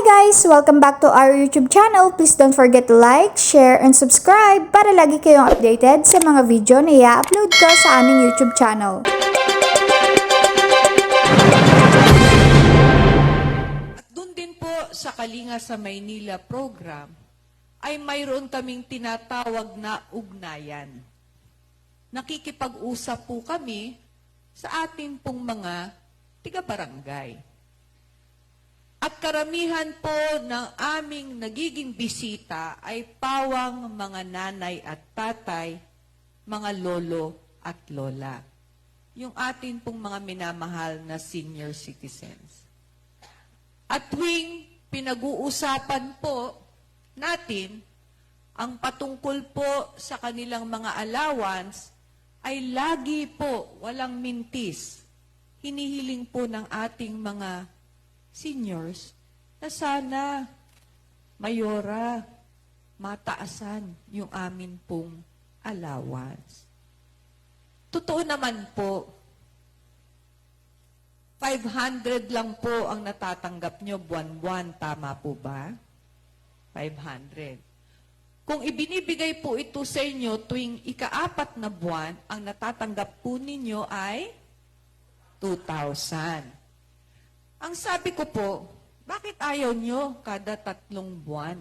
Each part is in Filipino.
guys! Welcome back to our YouTube channel. Please don't forget to like, share, and subscribe para lagi kayong updated sa mga video na i-upload ko sa aming YouTube channel. At doon din po sa Kalinga sa Maynila program ay mayroon kaming tinatawag na ugnayan. Nakikipag-usap po kami sa atin pong mga tiga-barangay. At karamihan po ng aming nagiging bisita ay pawang mga nanay at tatay, mga lolo at lola. Yung atin pong mga minamahal na senior citizens. At tuwing pinag-uusapan po natin ang patungkol po sa kanilang mga allowance ay lagi po walang mintis. Hinihiling po ng ating mga seniors na sana mayora mataasan yung amin pong allowance. Totoo naman po, 500 lang po ang natatanggap nyo buwan-buwan. Tama po ba? 500. Kung ibinibigay po ito sa inyo tuwing ikaapat na buwan, ang natatanggap po ninyo ay 2,000. Ang sabi ko po, bakit ayaw nyo kada tatlong buwan?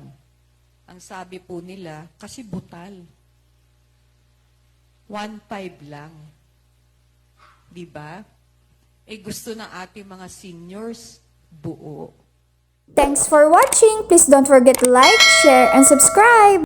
Ang sabi po nila, kasi butal. 1,500 lang. Di ba? Eh gusto ng ating mga seniors, buo. Thanks for watching! Please don't forget to like, share, and subscribe!